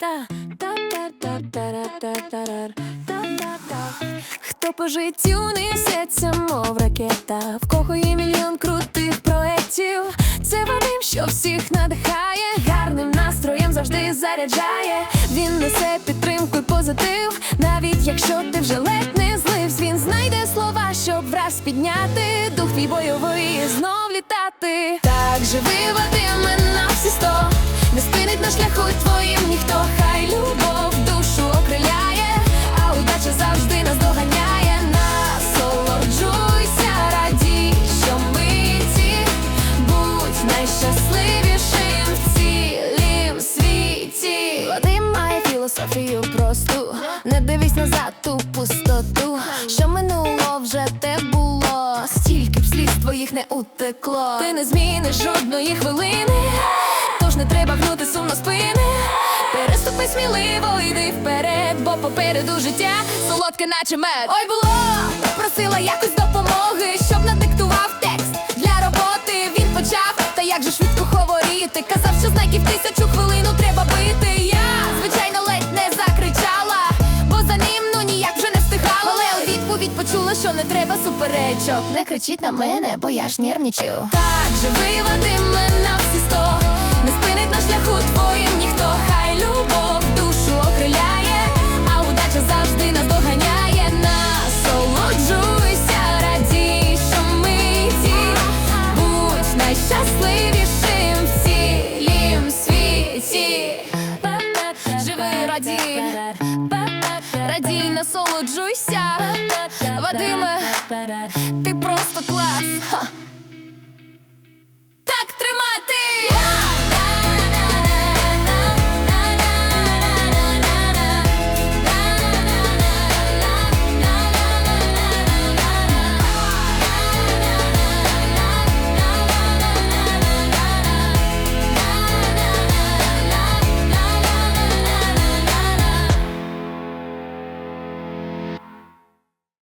та та та та та та та та та Хто по життю несеться, мов ракета, в кого є мільйон крутих проєктів. Це Вадим, що всіх надихає, гарним настроєм завжди заряджає. Він несе підтримку і позитив, навіть якщо ти вже ледь не зливсь, він знайде слова, щоб враз підняти дух твій бойовий знов літати. Так живи, Вадиме, на всі сто, не спинить на шляху твоїм ніхто, хай любов душу окриляє, а удача завжди нас доганяє. Насолоджуйся, радій, що миті, будь найщасливішим в цілім світі. Вадим має філософію просту, не дивись назад ту пустоту, що минуло вже те було, стільки б сліз твоїх не утекло. Ти не зміниш жодної хвилини, сміливо, йди вперед, бо попереду життя солодке, наче мед. Ой, було, просила якось допомоги, щоб надиктував текст для роботи. Він почав, та як же швидко говорити. Казав, що знаків тисячу хвилину треба бити. Я, звичайно, ледь не закричала, бо за ним ну ніяк вже не встигала. Але у відповідь почула, що не треба суперечок. Не кричіть на мене, бо я ж нервничаю. Так, живи Вадиме на всі сто, найщасливішим в цілім світі. Живи, радій, радій, насолоджуйся, Вадиме, ти просто клас.